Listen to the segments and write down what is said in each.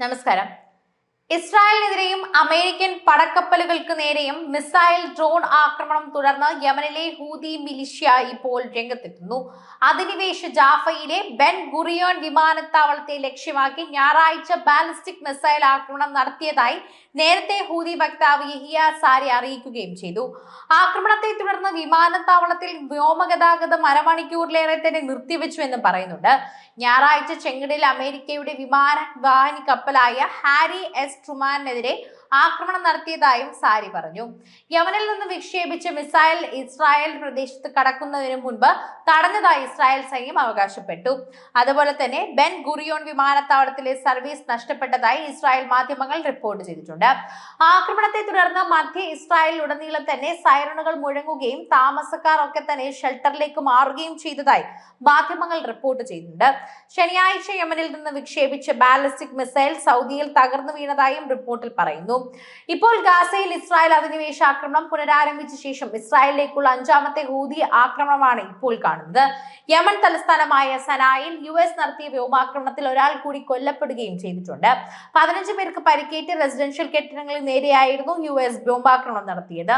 നമസ്കാരം. ഇസ്രായേലിനെതിരെയും അമേരിക്കൻ പടക്കപ്പലുകൾക്ക് നേരെയും missile drone ആക്രമണം തുടർന്ന് യമനിലെ ഹൂതി മിലിഷ്യ ഇപ്പോൾ രംഗത്തെത്തുന്നു. അധിനിവേശ ജാഫയിലെ ബെൻ ഗുറിയോൺ വിമാനത്താവളത്തെ ലക്ഷ്യമാക്കി ഞായറാഴ്ച ബാലിസ്റ്റിക് മിസൈൽ ആക്രമണം നടത്തിയതായി നേരത്തെ ഹൂതി വക്താവ് യഹിയ സാരി അറിയിക്കുകയും ചെയ്തു. ആക്രമണത്തെ തുടർന്ന് വിമാനത്താവളത്തിൽ വ്യോമഗതാഗതം അരമണിക്കൂറിലേറെ തന്നെ നിർത്തിവെച്ചുവെന്നും പറയുന്നുണ്ട്. ഞായറാഴ്ച ചെങ്കടലിൽ അമേരിക്കയുടെ വിമാന വാഹിനി കപ്പലായ ഹാരി എസ് ട്രുമാനെതിരെ ആക്രമണം നടത്തിയതായും സാരി പറഞ്ഞു. യമനിൽ നിന്ന് വിക്ഷേപിച്ച മിസൈൽ ഇസ്രായേൽ പ്രദേശത്ത് കടക്കുന്നതിന് മുൻപ് തടഞ്ഞതായി ഇസ്രായേൽ സൈന്യം അവകാശപ്പെട്ടു. അതുപോലെ തന്നെ ബെൻ ഗുറിയോൺ വിമാനത്താവളത്തിലെ സർവീസ് നഷ്ടപ്പെട്ടതായി ഇസ്രായേൽ മാധ്യമങ്ങൾ റിപ്പോർട്ട് ചെയ്തിട്ടുണ്ട്. ആക്രമണത്തെ തുടർന്ന് മധ്യ ഇസ്രായേൽ ഉടനീളം തന്നെ സൈറണുകൾ മുഴങ്ങുകയും താമസക്കാർ ഒക്കെ തന്നെ ഷെൽട്ടറിലേക്ക് മാറുകയും ചെയ്തതായി മാധ്യമങ്ങൾ റിപ്പോർട്ട് ചെയ്യുന്നുണ്ട്. ശനിയാഴ്ച യമനിൽ നിന്ന് വിക്ഷേപിച്ച ബാലിസ്റ്റിക് മിസൈൽ സൗദിയിൽ തകർന്നു വീണതായും റിപ്പോർട്ടിൽ പറയുന്നു. ഇപ്പോൾ ഗാസയിൽ ഇസ്രായേൽ അധിനിവേശ ആക്രമണം പുനരാരംഭിച്ച ശേഷം ഇസ്രായേലിലേക്കുള്ള അഞ്ചാമത്തെ ഹൂതി ആക്രമണമാണ് ഇപ്പോൾ കാണുന്നത്. യമൻ തലസ്ഥാനമായ സനായിൽ യു എസ് നടത്തിയ വ്യോമാക്രമണത്തിൽ ഒരാൾ കൂടി കൊല്ലപ്പെടുകയും ചെയ്തിട്ടുണ്ട്. പതിനഞ്ച് പേർക്ക് പരിക്കേറ്റ് റെസിഡൻഷ്യൽ കെട്ടിടങ്ങളിൽ നേരെയായിരുന്നു യു എസ് വ്യോമാക്രമണം നടത്തിയത്.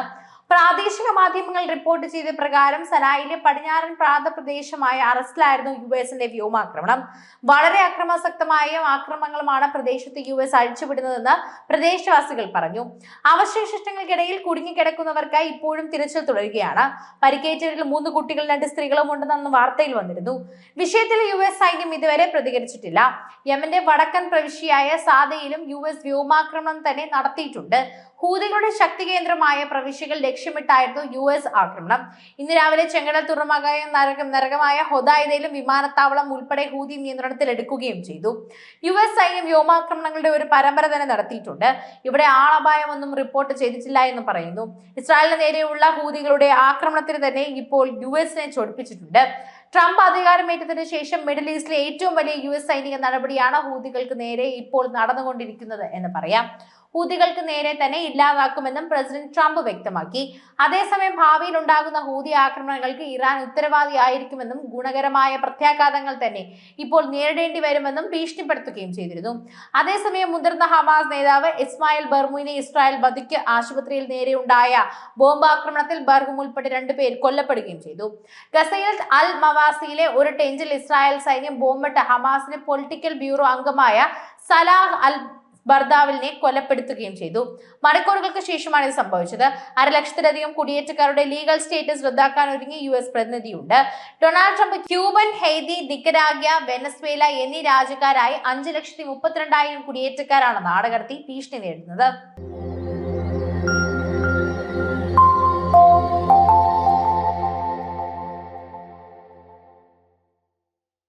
പ്രാദേശിക മാധ്യമങ്ങൾ റിപ്പോർട്ട് ചെയ്ത പ്രകാരം സനായിലെ പടിഞ്ഞാറൻ പ്രാന്തപ്രദേശമായ അറസ്റ്റിലായിരുന്നു യു എസിന്റെ വ്യോമാക്രമണം. വളരെ അക്രമാസക്തമായ ആക്രമണങ്ങളുമാണ് പ്രദേശത്ത് യു എസ് അഴിച്ചുവിടുന്നതെന്ന് പ്രദേശവാസികൾ പറഞ്ഞു. അവശേഷങ്ങൾക്കിടയിൽ കുടുങ്ങിക്കിടക്കുന്നവർക്കായി ഇപ്പോഴും തിരച്ചിൽ തുടരുകയാണ്. പരിക്കേറ്റവരിൽ മൂന്ന് കുട്ടികൾ രണ്ട് സ്ത്രീകളും ഉണ്ടെന്ന് വാർത്തയിൽ വന്നിരുന്നു. വിഷയത്തിൽ യു എസ് സൈന്യം ഇതുവരെ പ്രതികരിച്ചിട്ടില്ല. യമന്റെ വടക്കൻ പ്രവിശ്യയായ സാദയിലും യു എസ് വ്യോമാക്രമണം തന്നെ നടത്തിയിട്ടുണ്ട്. ഹൂതികളുടെ ശക്തി കേന്ദ്രമായ പ്രവിശ്യകൾ ലക്ഷ്യമിട്ടായിരുന്നു യു എസ് ആക്രമണം. ഇന്ന് രാവിലെ ചെങ്കടൽ തുറമുഖമായ നരകം നരകമായ ഹൊദായിദയിലും വിമാനത്താവളം ഉൾപ്പെടെ ഹൂതി നിയന്ത്രണത്തിലെടുക്കുകയും ചെയ്തു. യു എസ് സൈന്യം വ്യോമാക്രമണങ്ങളുടെ ഒരു പരമ്പര തന്നെ നടത്തിയിട്ടുണ്ട്. ഇവിടെ ആളപായമൊന്നും റിപ്പോർട്ട് ചെയ്തിട്ടില്ല എന്ന് പറയുന്നു. ഇസ്രായേലിന് നേരെയുള്ള ഹൂതികളുടെ ആക്രമണത്തിന് തന്നെ ഇപ്പോൾ യു എസിനെ ചൊടിപ്പിച്ചിട്ടുണ്ട്. ട്രംപ് അധികാരമേറ്റതിനു ശേഷം മിഡിൽ ഈസ്റ്റിലെ ഏറ്റവും വലിയ യു എസ് സൈനിക നടപടിയാണ് ഹൂതികൾക്ക് നേരെ ഇപ്പോൾ നടന്നുകൊണ്ടിരിക്കുന്നത് എന്ന് പറയാം. ഹൂതികൾക്ക് നേരെ തന്നെ ഇല്ലാതാക്കുമെന്നും പ്രസിഡന്റ് ട്രംപ് വ്യക്തമാക്കി. അതേസമയം ഭാവിയിൽ ഉണ്ടാകുന്ന ഹൂതി ആക്രമണങ്ങൾക്ക് ഇറാൻ ഉത്തരവാദിയായിരിക്കുമെന്നും ഗുണകരമായ പ്രത്യാഘാതങ്ങൾ തന്നെ ഇപ്പോൾ നേരിടേണ്ടി വരുമെന്നും ഭീഷണിപ്പെടുത്തുകയും ചെയ്തിരുന്നു. അതേസമയം മുതിർന്ന ഹമാസ് നേതാവ് ഇസ്മായിൽ ബർമുവിനെ ഇസ്രായേൽ ബദിക്ക് ആശുപത്രിയിൽ നേരെ ഉണ്ടായ ബോംബാക്രമണത്തിൽ ബർഹും ഉൾപ്പെടെ രണ്ടുപേർ കൊല്ലപ്പെടുകയും ചെയ്തു. ഗസയിൽ അൽ മവാസിയിലെ ഒരു ടെഞ്ചിൽ ഇസ്രായേൽ സൈന്യം ബോംബിട്ട് ഹമാസിന്റെ പൊളിറ്റിക്കൽ ബ്യൂറോ അംഗമായ സലാഹ് അൽ ബർദാവിലിനെ കൊലപ്പെടുത്തുകയും ചെയ്തു. മണിക്കൂറുകൾക്ക് ശേഷമാണ് ഇത് സംഭവിച്ചത്. അരലക്ഷത്തിലധികം കുടിയേറ്റക്കാരുടെ ലീഗൽ സ്റ്റേറ്റസ് റദ്ദാക്കാൻ ഒരുങ്ങി U S പ്രതിനിധിയുണ്ട്. Donald Trump Cuban Haiti Nicaragua Venezuela എന്നീ രാജ്യക്കാരായി അഞ്ച് ലക്ഷത്തി മുപ്പത്തിരണ്ടായിരം കുടിയേറ്റക്കാരാണ് നാടുകടത്തി ഭീഷണി നേരിടുന്നത്.